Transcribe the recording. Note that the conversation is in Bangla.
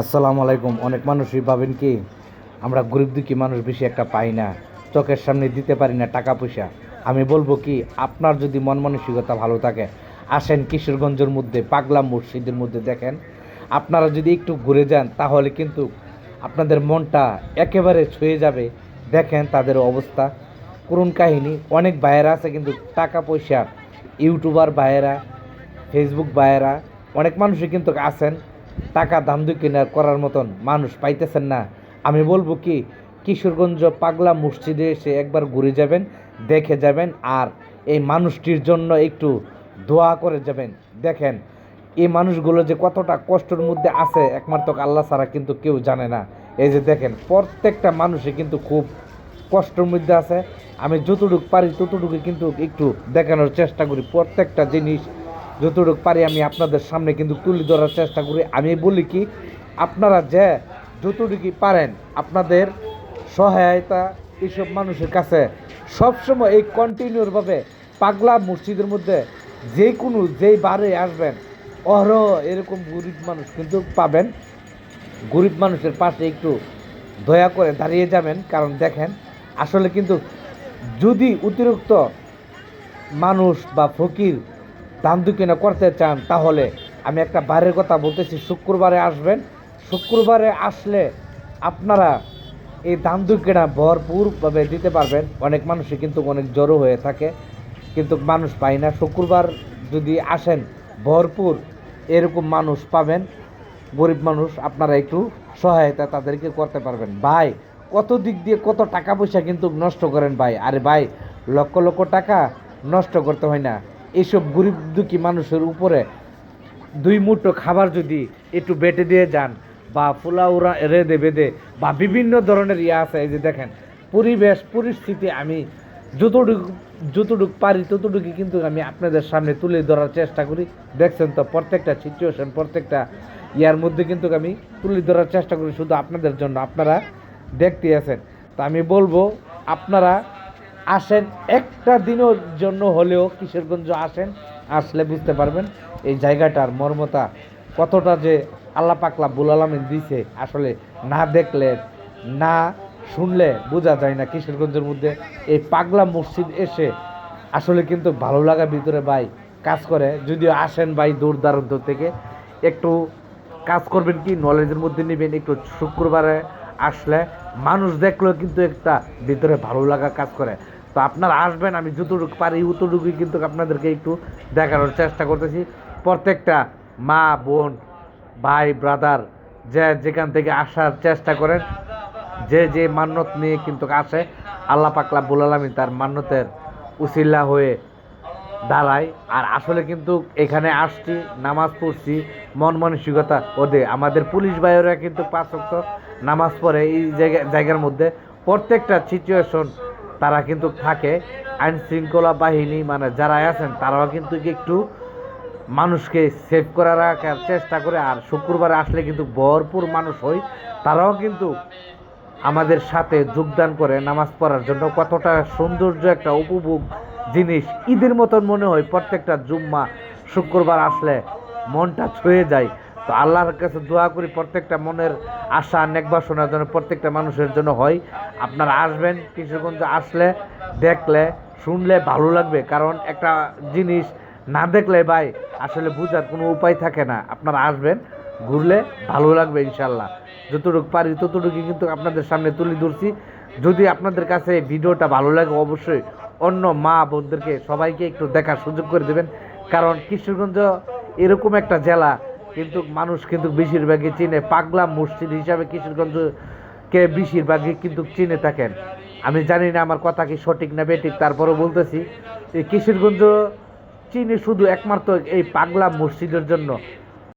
আসসালামু আলাইকুম। অনেক মানুষই ভাবেন কি, আমরা গরিব দুঃখী মানুষ বেশি একটা পাই না, চোখের সামনে দিতে পারি না টাকা পয়সা। আমি বলব কি, আপনার যদি মন মানসিকতা ভালো থাকে, আসেন কিশোরগঞ্জের মধ্যে, পাগলা মসজিদের মধ্যে দেখেন। আপনারা যদি একটু ঘুরে যান, তাহলে কিন্তু আপনাদের মনটা একেবারে ছুঁয়ে যাবে। দেখেন তাদের অবস্থা। করুণ কাহিনী, অনেক ভাইয়েরা আছে কিন্তু টাকা পয়সা, ইউটিউবার ভাইয়েরা ফেসবুক ভাইয়েরা, অনেক মানুষই কিন্তু আছেন। টাকা দাম কেনার করার মতন মানুষ পাইতেছেন না। আমি বলব কি, কিশোরগঞ্জ পাগলা মসজিদে এসে একবার ঘুরে যাবেন, দেখে যাবেন আর এই মানুষটির জন্য একটু দোয়া করে যাবেন। দেখেন, এই মানুষগুলো যে কতটা কষ্টের মধ্যে আছে একমাত্র আল্লাহ ছাড়া কিন্তু কেউ জানে না। এই যে দেখেন, প্রত্যেকটা মানুষই কিন্তু খুব কষ্টের মধ্যে আছে। আমি যতটুকু পারি ততটুকু কিন্তু একটু দেখানোর চেষ্টা করি। প্রত্যেকটা জিনিস যতটুকু পারি আমি আপনাদের সামনে কিন্তু তুলে ধরার চেষ্টা করি। আমি বলি কি, আপনারা যে যতটুকু পারেন আপনাদের সহায়তা এইসব মানুষের কাছে। সবসময় এই কন্টিনিউরভাবে পাগলা মসজিদের মধ্যে যে কোনো যেই বারে আসবেন, অহরহ এরকম গরিব মানুষ কিন্তু পাবেন। গরিব মানুষের পাশে একটু দয়া করে দাঁড়িয়ে যাবেন, কারণ দেখেন, আসলে কিন্তু যদি অতিরিক্ত মানুষ বা ফকির দান দুকিনা করতে চান, তাহলে আমি একটা বারের কথা বলতেছি, শুক্রবারে আসবেন। শুক্রবারে আসলে আপনারা এই দান দুকিনা ভরপুরভাবে দিতে পারবেন। অনেক মানুষই কিন্তু অনেক জড়ো হয়ে থাকে, কিন্তু মানুষ পায় না। শুক্রবার যদি আসেন, ভরপুর এরকম মানুষ পাবেন। গরিব মানুষ, আপনারা একটু সহায়তা তাদেরকে করতে পারবেন। ভাই, কত দিক দিয়ে কত টাকা পয়সা কিন্তু নষ্ট করেন ভাই? আরে ভাই, লক্ষ লক্ষ টাকা নষ্ট করতে হয় না। এইসব গরিব দুঃখী মানুষের উপরে দুই মুঠো খাবার যদি একটু বেটে দিয়ে যান বা ফুলাউরা রেদে বেঁধে বা বিভিন্ন ধরনের ইয়ে আছে, এই যে দেখেন, পরিবেশ, পরিস্থিতি আমি যতটুকু যতটুকু পারি ততটুকু কিন্তু আমি আপনাদের সামনে তুলে ধরার চেষ্টা করি। দেখছেন তো, প্রত্যেকটা সিচুয়েশন প্রত্যেকটা ইয়ার মধ্যে কিন্তু আমি তুলে ধরার চেষ্টা করি শুধু আপনাদের জন্য, আপনারা দেখতে আছেন। তা আমি বলব, আপনারা আসেন, একটা দিনের জন্য হলেও কিশোরগঞ্জ আসেন, আসলে বুঝতে পারবেন এই জায়গাটার মর্মতা কতটা যে আল্লাহ পাকলা বুলালামিন দিছে, আসলে না দেখলে, না শুনলে বোঝা যায় না কিশোরগঞ্জের মধ্যে এই পাগলা মসজিদ এসে আসলে কিন্তু ভালো লাগার ভিতরে ভাই কাজ করে। যদিও আসেন ভাই দূর দারান্ত থেকে, একটু কাজ করবেন কি নলেজের মধ্যে নেবেন, একটু শুক্রবারে আসলে মানুষ দেখলেও কিন্তু একটা ভিতরে ভালো লাগা কাজ করে। তো আপনারা আসবেন, আমি যতটুকু পারি ততটুকুই কিন্তু আপনাদেরকে একটু দেখানোর চেষ্টা করতেছি। প্রত্যেকটা মা, বোন, ভাই ব্রাদার যে যেখান থেকে আসার চেষ্টা করেন, যে যে মান্যত নিয়ে কিন্তু আসে, আল্লাহ পাকলা বুলালামি তার মান্যতের উসিল্লা হয়ে দাঁড়ায়। আর আসলে কিন্তু এখানে আসছি, নামাজ পড়ছি, মন মানসিকতা ওদের আমাদের পুলিশ ভাইয়েরা কিন্তু পাঁচ নামাজ পড়ে এই জায়গা, জায়গার মধ্যে প্রত্যেকটা সিচুয়েশন তারা কিন্তু থাকে। আইন শৃঙ্খলা বাহিনী মানে যারা আছেন, তারাও কিন্তু একটু মানুষকে সেভ করে রাখার চেষ্টা করে। আর শুক্রবার আসলে কিন্তু ভরপুর মানুষ হয় তারাও কিন্তু আমাদের সাথে যোগদান করে নামাজ পড়ার জন্য। কতটা সৌন্দর্য একটা উপভোগ জিনিস। ঈদের মতন মনে হয় প্রত্যেকটা জুম্মা শুক্রবার আসলে মনটা ছুঁয়ে যায়। তো আল্লাহর কাছে দোয়া করি প্রত্যেকটা মনের আশা, নেক বাসনার জন্য প্রত্যেকটা মানুষের জন্য হয়। আপনারা আসবেন কিশোরগঞ্জ আসলে দেখলে, শুনলে ভালো লাগবে। কারণ একটা জিনিস না দেখলে ভাই, আসলে বোঝার কোনো উপায় থাকে না। আপনারা আসবেন, ঘুরলে ভালো লাগবে ইনশাল্লাহ যতটুকু পারি ততটুকু কিন্তু আপনাদের সামনে তুলে ধরছি। যদি আপনাদের কাছে এই ভিডিওটা ভালো লাগে, অবশ্যই অন্য মা বোনদেরকে সবাইকে একটু দেখার সুযোগ করে দেবেন। কারণ কিশোরগঞ্জ এরকম একটা জেলা কিন্তু মানুষ কিন্তু বেশিরভাগই চিনে। পাগলা মসজিদ হিসাবে কিশোরগঞ্জকে বেশিরভাগই কিন্তু চিনে থাকেন। আমি জানি না আমার কথা কি সঠিক না বেঠিক, তারপরও বলতেছি এই কিশোরগঞ্জ চিনি শুধু একমাত্র এই পাগলা মসজিদের জন্য।